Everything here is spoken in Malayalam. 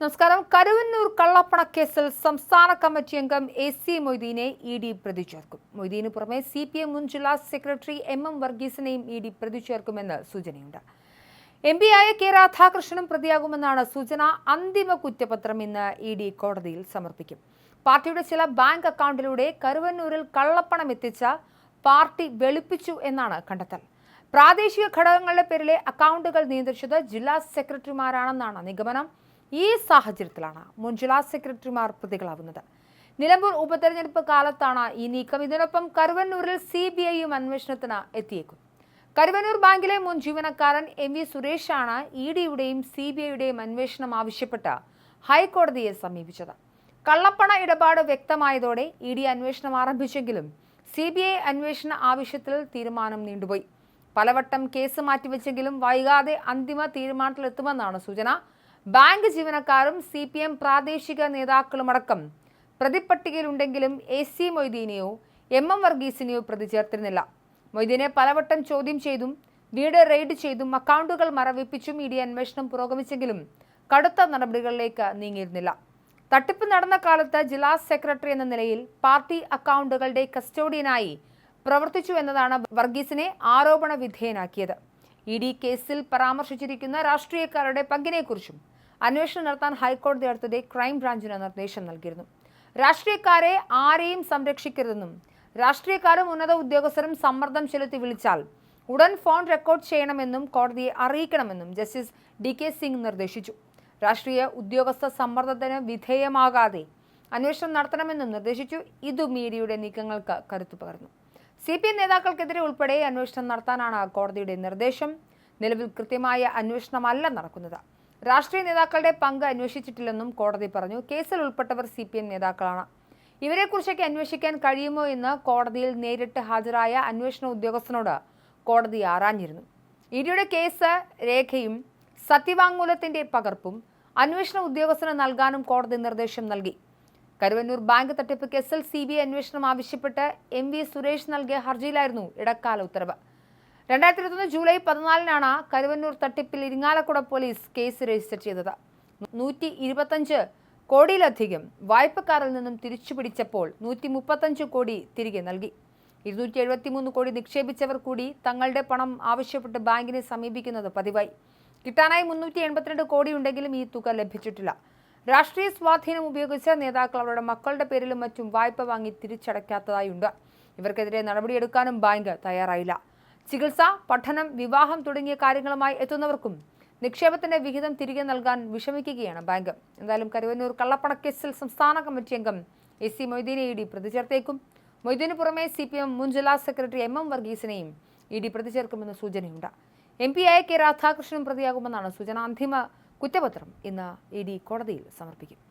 നമസ്കാരം. കരുവന്നൂർ കള്ളപ്പണ കേസിൽ സംസ്ഥാന കമ്മിറ്റി അംഗം എ സി മൊയ്തീനെ ഇ ഡി പ്രതി ചേർക്കും മൊയ്തീന് പുറമെ സി പി എം മുൻ ജില്ലാ സെക്രട്ടറി എം എം വർഗീസിനെയും ഇ ഡി പ്രതി ചേർക്കുമെന്ന് സൂചനയുണ്ട്. എം പി ആയ കെ രാധാകൃഷ്ണനും പ്രതിയാകുമെന്നാണ് സൂചന. അന്തിമ കുറ്റപത്രം ഇന്ന് ഇ ഡി കോടതിയിൽ സമർപ്പിക്കും. പാർട്ടിയുടെ ചില ബാങ്ക് അക്കൗണ്ടിലൂടെ കരുവന്നൂരിൽ കള്ളപ്പണം എത്തിച്ച പാർട്ടി വെളുപ്പിച്ചു എന്നാണ് കണ്ടെത്തൽ. പ്രാദേശിക ഘടകങ്ങളുടെ പേരിലെ അക്കൗണ്ടുകൾ നിയന്ത്രിച്ചത് ജില്ലാ സെക്രട്ടറിമാരാണെന്നാണ് നിഗമനം. ഈ സാഹചര്യത്തിലാണ് മുൻ ജില്ലാ സെക്രട്ടറിമാർ പ്രതികളാവുന്നത്. നിലമ്പൂർ ഉപതെരഞ്ഞെടുപ്പ് കാലത്താണ് ഈ നീക്കം. ഇതിനൊപ്പം കരുവന്നൂരിൽ സി ബി ഐയും അന്വേഷണത്തിന് എത്തിയേക്കും. കരുവന്നൂർ ബാങ്കിലെ മുൻ ജീവനക്കാരൻ എം വി സുരേഷാണ് ഇ ഡിയുടെയും സി ബി ഐയുടെയും അന്വേഷണം ആവശ്യപ്പെട്ട് ഹൈക്കോടതിയെ സമീപിച്ചത്. കള്ളപ്പണ ഇടപാട് വ്യക്തമായതോടെ ഇ ഡി അന്വേഷണം ആരംഭിച്ചെങ്കിലും സി ബി ഐ അന്വേഷണ ആവശ്യത്തിൽ തീരുമാനം നീണ്ടുപോയി. പലവട്ടം കേസ് മാറ്റിവെച്ചെങ്കിലും വൈകാതെ അന്തിമ തീരുമാനത്തിലെത്തുമെന്നാണ് സൂചന. ബാങ്ക് ജീവനക്കാരും സി പി എം പ്രാദേശിക നേതാക്കളുമടക്കം പ്രതിപ്പട്ടികയിലുണ്ടെങ്കിലും എ സി മൊയ്തീനെയോ എം എം വർഗീസിനെയോ പ്രതി ചേർത്തിരുന്നില്ല. മൊയ്തീനെ പലവട്ടം ചോദ്യം ചെയ്തും വീട് റെയ്ഡ് ചെയ്തും അക്കൗണ്ടുകൾ മറവിപ്പിച്ചും ഇ ഡി അന്വേഷണം പുരോഗമിച്ചെങ്കിലും കടുത്ത നടപടികളിലേക്ക് നീങ്ങിയിരുന്നില്ല. തട്ടിപ്പ് നടന്ന കാലത്ത് ജില്ലാ സെക്രട്ടറി എന്ന നിലയിൽ പാർട്ടി അക്കൗണ്ടുകളുടെ കസ്റ്റോഡിയനായി പ്രവർത്തിച്ചു എന്നതാണ് വർഗീസിനെ ആരോപണ വിധേയനാക്കിയത് ഇ ഡി കേസിൽ പരാമർശിച്ചിരിക്കുന്ന രാഷ്ട്രീയക്കാരുടെ പങ്കിനെക്കുറിച്ചും അന്വേഷണം നടത്താൻ ഹൈക്കോടതി അടുത്തത് ക്രൈംബ്രാഞ്ചിന് നിർദ്ദേശം നൽകിയിരുന്നു. രാഷ്ട്രീയക്കാരെ ആരെയും സംരക്ഷിക്കരുതെന്നും രാഷ്ട്രീയക്കാരും ഉന്നത ഉദ്യോഗസ്ഥരും സമ്മർദ്ദം ചെലുത്തി വിളിച്ചാൽ ഉടൻ ഫോൺ റെക്കോർഡ് ചെയ്യണമെന്നും കോടതിയെ അറിയിക്കണമെന്നും ജസ്റ്റിസ് ഡി കെ സിംഗ് നിർദ്ദേശിച്ചു. രാഷ്ട്രീയ ഉദ്യോഗസ്ഥ സമ്മർദ്ദത്തിന് വിധേയമാകാതെ അന്വേഷണം നടത്തണമെന്നും നിർദ്ദേശിച്ചു. ഇതു മീഡിയയുടെ നീക്കങ്ങൾക്ക് കരുത്തു പകർന്നു. സി പി എം നേതാക്കൾക്കെതിരെ ഉൾപ്പെടെ അന്വേഷണം നടത്താനാണ് കോടതിയുടെ നിർദ്ദേശം. നിലവിൽ കൃത്യമായ അന്വേഷണമല്ല നടക്കുന്നത്. രാഷ്ട്രീയ നേതാക്കളുടെ പങ്ക് അന്വേഷിച്ചിട്ടില്ലെന്നും കോടതി പറഞ്ഞു. കേസിൽ ഉൾപ്പെട്ടവർ സി പി എം നേതാക്കളാണ്. ഇവരെക്കുറിച്ചൊക്കെ അന്വേഷിക്കാൻ കഴിയുമോ എന്ന് കോടതിയിൽ നേരിട്ട് ഹാജരായ അന്വേഷണ ഉദ്യോഗസ്ഥനോട് കോടതി ആരാഞ്ഞിരുന്നു ഇഡിയുടെ കേസ് രേഖയും സത്യവാങ്മൂലത്തിന്റെ പകർപ്പും അന്വേഷണ ഉദ്യോഗസ്ഥന് നൽകാനും കോടതി നിർദ്ദേശം നൽകി. കരുവന്നൂർ ബാങ്ക് തട്ടിപ്പ് കേസിൽ സി ബി ഐ അന്വേഷണം ആവശ്യപ്പെട്ട് എം വി സുരേഷ് നൽകിയ ഹർജിയിലായിരുന്നു ഇടക്കാല ഉത്തരവ്. രണ്ടായിരത്തി ഇരുപത്തൊന്ന് ജൂലൈ പതിനാലിനാണ് കരുവന്നൂർ തട്ടിപ്പിൽ ഇരിങ്ങാലക്കുട പോലീസ് കേസ് രജിസ്റ്റർ ചെയ്തത്. നൂറ്റി ഇരുപത്തഞ്ച് കോടിയിലധികം വായ്പക്കാരിൽ നിന്നും തിരിച്ചു പിടിച്ചപ്പോൾ നൂറ്റി മുപ്പത്തഞ്ച് കോടി തിരികെ നൽകി. ഇരുന്നൂറ്റി എഴുപത്തിമൂന്ന് കോടി നിക്ഷേപിച്ചവർ കൂടി തങ്ങളുടെ പണം ആവശ്യപ്പെട്ട് ബാങ്കിനെ സമീപിക്കുന്നത് പതിവായി. കിട്ടാനായി മുന്നൂറ്റി എൺപത്തിരണ്ട് കോടി ഉണ്ടെങ്കിലും ഈ തുക ലഭിച്ചിട്ടില്ല. രാഷ്ട്രീയ സ്വാധീനം ഉപയോഗിച്ച് നേതാക്കൾ അവരുടെ മക്കളുടെ പേരിലും മറ്റും വായ്പ വാങ്ങി തിരിച്ചടയ്ക്കാത്തതായുണ്ട്. ഇവർക്കെതിരെ നടപടിയെടുക്കാനും ബാങ്ക് തയ്യാറായില്ല. ചികിത്സ പഠനം വിവാഹം തുടങ്ങിയ കാര്യങ്ങളുമായി എത്തുന്നവർക്കും നിക്ഷേപത്തിന്റെ വിഹിതം തിരികെ നൽകാൻ വിഷമിക്കുകയാണ് ബാങ്ക് എന്തായാലും കരുവന്നൂർ കള്ളപ്പണക്കേസിൽ സംസ്ഥാന കമ്മിറ്റി അംഗം എ സി മൊയ്തീനെ ഇ ഡി പ്രതി ചേർത്തേക്കും. മൊയ്തീന് പുറമെ സി പി എം മുൻ ജില്ലാ സെക്രട്ടറി എം എം വർഗീസിനെയും ഇ ഡി പ്രതി ചേർക്കുമെന്ന് സൂചനയുണ്ട്. എം പി ആയ കെ രാധാകൃഷ്ണനും പ്രതിയാകുമെന്നാണ് സൂചന. അന്തിമ കുറ്റപത്രം ഇന്ന് ഇ ഡി കോടതിയിൽ സമർപ്പിക്കും.